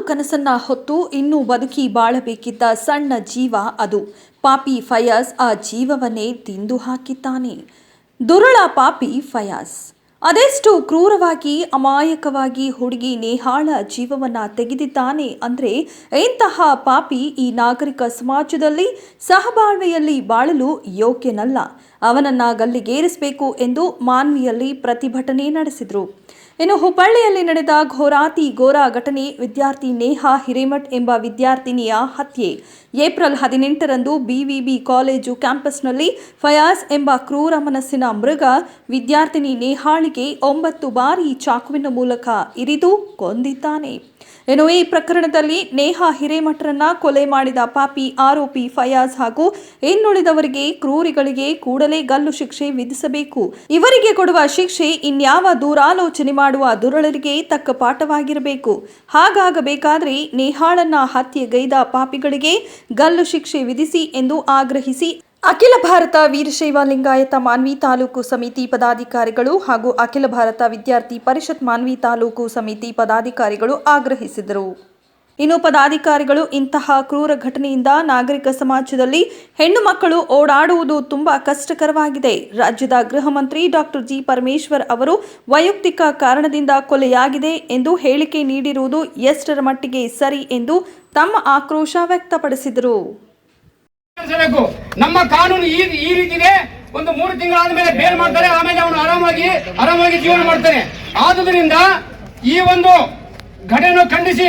ಕನಸನ್ನ ಹೊತ್ತು ಇನ್ನೂ ಬದುಕಿ ಬಾಳಬೇಕಿದ್ದ ಸಣ್ಣ ಜೀವ ಅದು. ಪಾಪಿ ಫಯಾಸ್ ಆ ಜೀವವನ್ನೇ ತಿಂದು ಹಾಕಿದ್ದಾನೆ. ದುರುಳ ಪಾಪಿ ಫಯಾಜ್. ಅದೆಷ್ಟು ಕ್ರೂರವಾಗಿ, ಅಮಾಯಕವಾಗಿ ಹುಡುಗಿ ನೇಹಾಳ ಜೀವವನ್ನ ತೆಗೆದಿದ್ದಾನೆ ಅಂದರೆ ಇಂತಹ ಪಾಪಿ ಈ ನಾಗರಿಕ ಸಮಾಜದಲ್ಲಿ ಸಹಬಾಳ್ವೆಯಲ್ಲಿ ಬಾಳಲು ಯೋಗ್ಯನಲ್ಲ. ಅವನನ್ನ ಗಲ್ಲಿಗೇರಿಸಬೇಕು ಎಂದು ಮಾನ್ವಿಯಲ್ಲಿ ಪ್ರತಿಭಟನೆ ನಡೆಸಿದರು. ಇನ್ನು ಹುಬ್ಬಳ್ಳಿಯಲ್ಲಿ ನಡೆದ ಘೋರಾತಿ ಘೋರ ಘಟನೆ, ವಿದ್ಯಾರ್ಥಿ ನೇಹಾ ಹಿರೇಮಠ್ ಎಂಬ ವಿದ್ಯಾರ್ಥಿನಿಯ ಹತ್ಯೆ. ಏಪ್ರಿಲ್ ಹದಿನೆಂಟರಂದು ಬಿವಿಬಿ ಕಾಲೇಜು ಕ್ಯಾಂಪಸ್ನಲ್ಲಿ ಫಯಾಜ್ ಎಂಬ ಕ್ರೂರ ಮನಸ್ಸಿನ ಮೃಗ ವಿದ್ಯಾರ್ಥಿನಿ ನೇಹಾಳಿಗೆ ಒಂಬತ್ತು ಬಾರಿ ಚಾಕುವಿನ ಮೂಲಕ ಇರಿದು ಕೊಂದಿದ್ದಾನೆ. ಇನ್ನು ಈ ಪ್ರಕರಣದಲ್ಲಿ ನೇಹಾ ಹಿರೇಮಠರನ್ನ ಕೊಲೆ ಮಾಡಿದ ಪಾಪಿ ಆರೋಪಿ ಫಯಾಜ್ ಹಾಗೂ ಇನ್ನುಳಿದವರಿಗೆ ಕ್ರೂರಿಗಳಿಗೆ ಕೂಡಲೇ ಗಲ್ಲು ಶಿಕ್ಷೆ ವಿಧಿಸಬೇಕು. ಇವರಿಗೆ ಕೊಡುವ ಶಿಕ್ಷೆ ಇನ್ಯಾವ ದೂರಾಲೋಚನೆ ಮಾಡುವ ದುರಳರಿಗೆ ತಕ್ಕ ಪಾಠವಾಗಿರಬೇಕು. ಹಾಗಾಗಬೇಕಾದ್ರೆ ನೇಹಾಳನ್ನ ಹತ್ಯೆಗೈದ ಪಾಪಿಗಳಿಗೆ ಗಲ್ಲು ಶಿಕ್ಷೆ ವಿಧಿಸಿ ಎಂದು ಆಗ್ರಹಿಸಿ ಅಖಿಲ ಭಾರತ ವೀರಶೈವ ಲಿಂಗಾಯತ ಮಾನ್ವಿ ತಾಲೂಕು ಸಮಿತಿ ಪದಾಧಿಕಾರಿಗಳು ಹಾಗೂ ಅಖಿಲ ಭಾರತ ವಿದ್ಯಾರ್ಥಿ ಪರಿಷತ್ ಮಾನ್ವಿ ತಾಲೂಕು ಸಮಿತಿ ಪದಾಧಿಕಾರಿಗಳು ಆಗ್ರಹಿಸಿದರು. ಇನ್ನು ಪದಾಧಿಕಾರಿಗಳು ಇಂತಹ ಕ್ರೂರ ಘಟನೆಯಿಂದ ನಾಗರಿಕ ಸಮಾಜದಲ್ಲಿ ಹೆಣ್ಣು ಮಕ್ಕಳು ಓಡಾಡುವುದು ತುಂಬಾ ಕಷ್ಟಕರವಾಗಿದೆ. ರಾಜ್ಯದ ಗೃಹ ಮಂತ್ರಿ ಡಾಕ್ಟರ್ ಜಿ. ಪರಮೇಶ್ವರ್ ಅವರು ವೈಯಕ್ತಿಕ ಕಾರಣದಿಂದ ಕೊಲೆಯಾಗಿದೆ ಎಂದು ಹೇಳಿಕೆ ನೀಡಿರುವುದು ಎಷ್ಟರ ಮಟ್ಟಿಗೆ ಸರಿ ಎಂದು ತಮ್ಮ ಆಕ್ರೋಶ ವ್ಯಕ್ತಪಡಿಸಿದರು. ನಮ್ಮ ಕಾನೂನು ಈ ಈ ರೀತಿ ಒಂದು ಮೂರು ತಿಂಗಳಾದ ಮೇಲೆ ಬೇಲ್ ಮಾಡ್ತಾರೆ, ಆಮೇಲೆ ಅವನು ಆರಾಮಾಗಿ ಆರಾಮಾಗಿ ಜೀವನ ಮಾಡ್ತಾನೆ. ಆದುದರಿಂದ ಈ ಒಂದು ಘಟನೆಯನ್ನು ಖಂಡಿಸಿ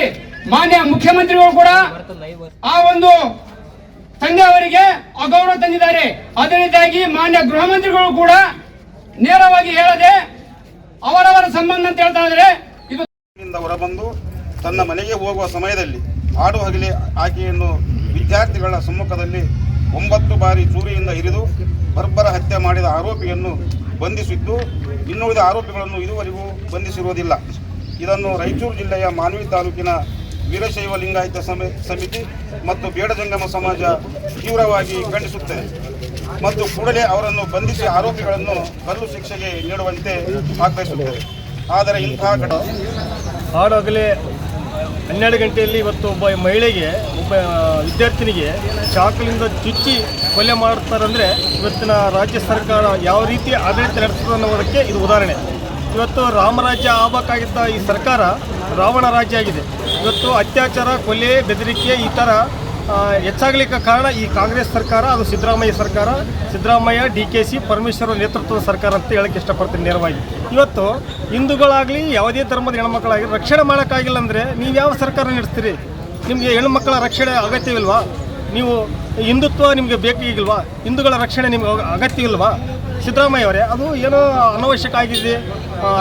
ಮಾನ್ಯ ಮುಖ್ಯಮಂತ್ರಿಗಳು ಕೂಡ ಆ ಒಂದು ತಂದೆ ಅವರಿಗೆ ಅಗೌರವ ತಂದಿದ್ದಾರೆ. ಅದೇ ರೀತಿಯಾಗಿ ಮಾನ್ಯ ಗೃಹ ಮಂತ್ರಿಗಳು ಕೂಡ ನೇರವಾಗಿ ಹೇಳದೆ ಅವರವರ ಸಂಬಂಧ ಅಂತ ಹೇಳ್ತಾ ಇದ್ರೆ ಇದು ಹೊರಬಂದು ತನ್ನ ಮನೆಗೆ ಹೋಗುವ ಸಮಯದಲ್ಲಿ ಆಡು ಹಗಲಿ ಆಕೆಯನ್ನು ವಿದ್ಯಾರ್ಥಿಗಳ ಸಮ್ಮುಖದಲ್ಲಿ ಒಂಬತ್ತು ಬಾರಿ ಚೂರಿಯಿಂದ ಹಿರಿದು ಬರ್ಬರ ಹತ್ಯೆ ಮಾಡಿದ ಆರೋಪಿಯನ್ನು ಬಂಧಿಸಿದ್ದು, ಇನ್ನುಳಿದ ಆರೋಪಿಗಳನ್ನು ಇದುವರೆಗೂ ಬಂಧಿಸಿರುವುದಿಲ್ಲ. ಇದನ್ನು ರಾಯಚೂರು ಜಿಲ್ಲೆಯ ಮಾನ್ವಿ ತಾಲೂಕಿನ ವೀರಶೈವ ಲಿಂಗಾಯತ ಸಮ- ಸಮಿತಿ ಮತ್ತು ಬೇಡಜಂಗಮ ಸಮಾಜ ತೀವ್ರವಾಗಿ ಖಂಡಿಸುತ್ತದೆ ಮತ್ತು ಕೂಡಲೇ ಅವರನ್ನು ಬಂಧಿಸಿ ಆರೋಪಿಗಳನ್ನು ಗಲ್ಲು ಶಿಕ್ಷೆಗೆ ನೀಡುವಂತೆ ಆಗ್ರಹಿಸುತ್ತದೆ ಆದರೆ ಇಂತಹ ಘಟನೆ ಹನ್ನೆರಡು ಗಂಟೆಯಲ್ಲಿ ಇವತ್ತು ಒಬ್ಬ ಮಹಿಳೆಗೆ, ಒಬ್ಬ ವಿದ್ಯಾರ್ಥಿನಿಗೆ ಚಾಕುಲಿಂದ ಚುಚ್ಚಿ ಕೊಲೆ ಮಾಡ್ತಾರಂದರೆ ಇವತ್ತಿನ ರಾಜ್ಯ ಸರ್ಕಾರ ಯಾವ ರೀತಿ ಆಡಳಿತ ನಡೆಸ್ತದೆ ಅನ್ನೋದಕ್ಕೆ ಇದು ಉದಾಹರಣೆ. ಇವತ್ತು ರಾಮರಾಜ್ಯ ಆಗಬೇಕಾಗಿದ್ದ ಈ ಸರ್ಕಾರ ರಾವಣ ರಾಜ್ಯ ಆಗಿದೆ. ಇವತ್ತು ಅತ್ಯಾಚಾರ, ಕೊಲೆ, ಬೆದರಿಕೆ ಈ ಥರ ಹೆಚ್ಚಾಗಲಿಕ್ಕೆ ಕಾರಣ ಈ ಕಾಂಗ್ರೆಸ್ ಸರ್ಕಾರ ಅದು ಸಿದ್ದರಾಮಯ್ಯ ಸರ್ಕಾರ. Siddaramaiah, D K C, Parameshwara ನೇತೃತ್ವದ ಸರ್ಕಾರ ಅಂತ ಹೇಳಕ್ಕೆ ಇಷ್ಟಪಡ್ತೀನಿ ನೇರವಾಗಿ. ಇವತ್ತು ಹಿಂದೂಗಳಾಗಲಿ ಯಾವುದೇ ಧರ್ಮದ ಹೆಣ್ಮಕ್ಳಾಗಲಿ ರಕ್ಷಣೆ ಮಾಡೋಕ್ಕಾಗಿಲ್ಲ ಅಂದರೆ ನೀವು ಯಾವ ಸರ್ಕಾರ ನಡೆಸ್ತೀರಿ? ನಿಮಗೆ ಹೆಣ್ಮಕ್ಕಳ ರಕ್ಷಣೆ ಅಗತ್ಯವಿಲ್ವಾ? ನೀವು ಹಿಂದುತ್ವ ನಿಮಗೆ ಬೇಕಾಗಿಲ್ವಾ ಹಿಂದೂಗಳ ರಕ್ಷಣೆ ನಿಮಗೆ ಅಗತ್ಯವಿಲ್ವಾ? ಸಿದ್ದರಾಮಯ್ಯ ಅವರೇ, ಅದು ಏನೋ ಅನವಶ್ಯಕ ಆಗಿದೆ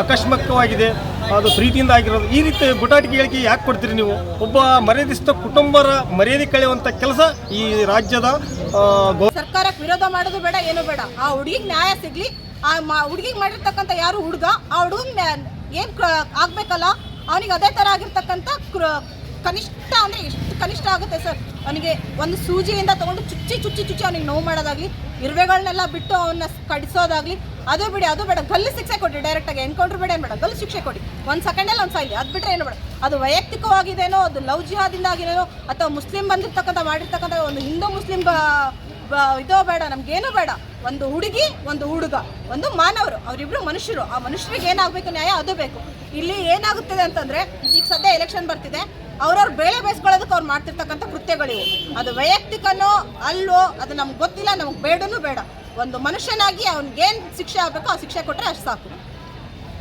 ಆಕಸ್ಮಿಕವಾಗಿದೆ ಅದು ಪ್ರೀತಿಯಿಂದ ಆಗಿರೋದು. ಈ ರೀತಿ ಗುಟಾಟಿಕೆ ಹೇಳಿಕೆ ಯಾಕೆ ಕೊಡ್ತೀರಿ ನೀವು? ಒಬ್ಬ ಮರ್ಯಾದಿಸ್ತ ಕುಟುಂಬರ ಮರ್ಯಾದೆ ಕಳೆಯುವಂಥ ಕೆಲಸ ಈ ರಾಜ್ಯದ ಸರ್ಕಾರಕ್ಕೆ ವಿರೋಧ ಮಾಡೋದು ಬೇಡ, ಏನು ಬೇಡ. ಆ ಹುಡುಗಿಗೆ ನ್ಯಾಯ ಸಿಗ್ಲಿ. ಆ ಹುಡುಗಿಗೆ ಮಾಡಿರ್ತಕ್ಕಂಥ ಯಾರು ಹುಡುಗ, ಆ ಹುಡುಗ ಏನ್ ಆಗ್ಬೇಕಲ್ಲ? ಅವನಿಗೆ ಅದೇ ತರ ಆಗಿರ್ತಕ್ಕಂಥ ಕನಿಷ್ಠ ಅಂದ್ರೆ ಎಷ್ಟು ಕನಿಷ್ಠ ಆಗುತ್ತೆ ಸರ್? ಅವನಿಗೆ ಒಂದು ಸೂಜಿಯಿಂದ ತಗೊಂಡು ಚುಚ್ಚಿ ಚುಚ್ಚಿ ಚುಚ್ಚಿ ಅವನಿಗೆ ನೋವು ಮಾಡೋದಾಗ್ಲಿ ಇರುವೆಗಳನ್ನೆಲ್ಲ ಬಿಟ್ಟು ಅವನ್ನ ಕಡಿಸೋದಾಗ್ಲಿ ಅದು ಬಿಡಿ, ಅದು ಬೇಡ. ಗಲ್ಲು ಶಿಕ್ಷೆ ಕೊಡಿ ಡೈರೆಕ್ಟಾಗಿ ಎನ್ಕೌಂಟರ್ ಬೇಡ, ಏನು ಬೇಡ. ಗಲ್ಲು ಶಿಕ್ಷೆ ಕೊಡಿ. ಒಂದು ಸೆಕೆಂಡಲ್ಲಿ ಒಂದು ಸಾಯಿಲಿ. ಅದು ಬಿಟ್ಟರೆ ಏನು ಬೇಡ. ಅದು ವೈಯಕ್ತಿಕವಾಗಿದೇನೋ, ಅದು ಲವ್ ಜಿಹಾದಿಂದ ಆಗಿದೇನೋ ಅಥವಾ ಮುಸ್ಲಿಂ ಬಂದಿರ್ತಕ್ಕಂಥ, ಮಾಡಿರ್ತಕ್ಕಂಥ ಒಂದು ಹಿಂದೂ ಮುಸ್ಲಿಂ ಇದೋ ಬೇಡ, ನಮ್ಗೇನು ಬೇಡ. ಒಂದು ಹುಡುಗಿ, ಒಂದು ಹುಡುಗ. ಒಂದು ಮಾನವರು. ಅವರಿಬ್ರು ಮನುಷ್ಯರು. ಆ ಮನುಷ್ಯರಿಗೆ ಏನಾಗಬೇಕು ನ್ಯಾಯ, ಅದು ಬೇಕು. ಇಲ್ಲಿ ಏನಾಗುತ್ತದೆ ಅಂತಂದ್ರೆ, ಈಗ ಸದ್ಯ ಎಲೆಕ್ಷನ್ ಬರ್ತಿದೆ. ಅವ್ರವ್ರು ಬೇಳೆ ಬೇಯಿಸ್ಕೊಳ್ಳೋದಕ್ಕೆ ಅವ್ರು ಮಾಡ್ತಿರ್ತಕ್ಕಂಥ ಕೃತ್ಯಗಳಿವೆ. ಅದು ವೈಯಕ್ತಿಕನೋ, ಅಲ್ವೋ, ಅದು ನಮ್ಗೆ ಗೊತ್ತಿಲ್ಲ, ನಮ್ಗೆ ಬೇಡನೂ ಬೇಡ. ಒಂದು ಮನುಷ್ಯನಾಗಿ ಅವ್ನಿಗೇನು ಶಿಕ್ಷೆ ಆಗಬೇಕೋ ಆ ಶಿಕ್ಷೆ ಕೊಟ್ಟರೆ ಅಷ್ಟು ಸಾಕು.